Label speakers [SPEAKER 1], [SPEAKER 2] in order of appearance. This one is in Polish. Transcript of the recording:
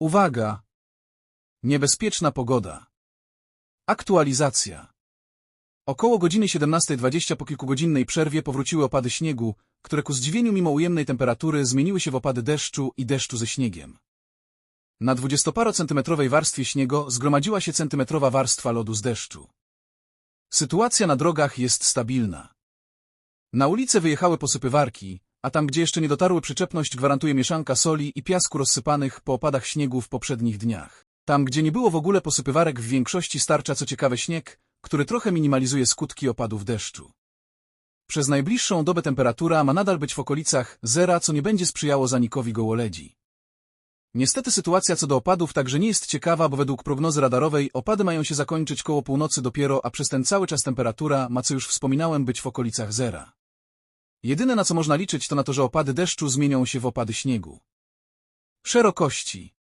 [SPEAKER 1] Uwaga! Niebezpieczna pogoda. Aktualizacja. Około godziny 17.20 po kilkugodzinnej przerwie powróciły opady śniegu, które ku zdziwieniu mimo ujemnej temperatury zmieniły się w opady deszczu i deszczu ze śniegiem. Na dwudziestoparocentymetrowej warstwie śniegu zgromadziła się centymetrowa warstwa lodu z deszczu. Sytuacja na drogach jest stabilna. Na ulicę wyjechały posypywarki, a tam gdzie jeszcze nie dotarły przyczepność gwarantuje mieszanka soli i piasku rozsypanych po opadach śniegu w poprzednich dniach. Tam gdzie nie było w ogóle posypywarek w większości starcza co ciekawe śnieg, który trochę minimalizuje skutki opadów deszczu. Przez najbliższą dobę temperatura ma nadal być w okolicach zera, co nie będzie sprzyjało zanikowi gołoledzi. Niestety sytuacja co do opadów także nie jest ciekawa, bo według prognozy radarowej opady mają się zakończyć koło północy dopiero, a przez ten cały czas temperatura ma, co już wspominałem, być w okolicach zera. Jedyne na co można liczyć to na to, że opady deszczu zmienią się w opady śniegu. Szerokości